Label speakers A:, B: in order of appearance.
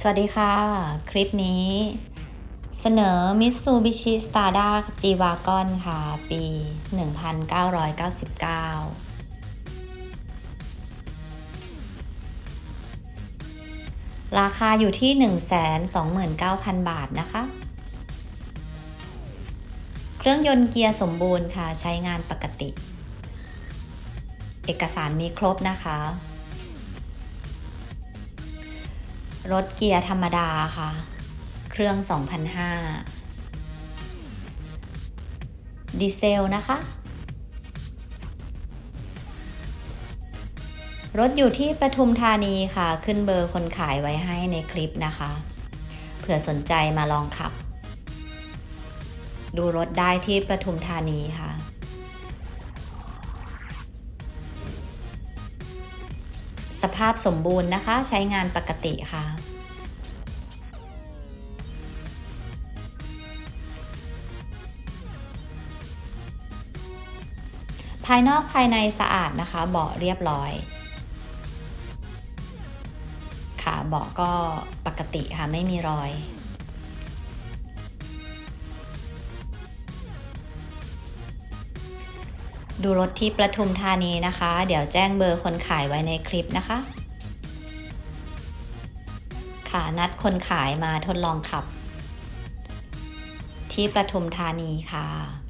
A: สวัสดีค่ะ คลิปนี้ เสนอ Mitsubishi Stada G-Wagon ค่ะ ปี 1999ราคาอยู่ที่ 129,000 บาทนะคะ เครื่องยนต์เกียร์สมบูรณ์ค่ะ ใช้งานปกติ เอกสารมีครบนะคะ รถเกียร์ธรรมดาค่ะ เครื่อง 2005 ดีเซลนะคะ รถอยู่ที่ปทุมธานีค่ะ ขึ้นเบอร์คนขายไว้ให้ในคลิปนะคะ เผื่อสนใจมาลองขับ ดูรถได้ที่ปทุมธานีค่ะ ภาพสมบูรณ์นะคะ ใช้งานปกติค่ะภายนอกภายในสะอาดนะคะเบาะเรียบร้อย ค่ะเบาะก็ปกติค่ะไม่มีรอย ดูรถที่ประทุมธานีนะคะ เดี๋ยวแจ้งเบอร์คนขายไว้ในคลิปนะคะ ค่ะนัดคนขายมาทดลองขับ ที่ประทุมธานีค่ะ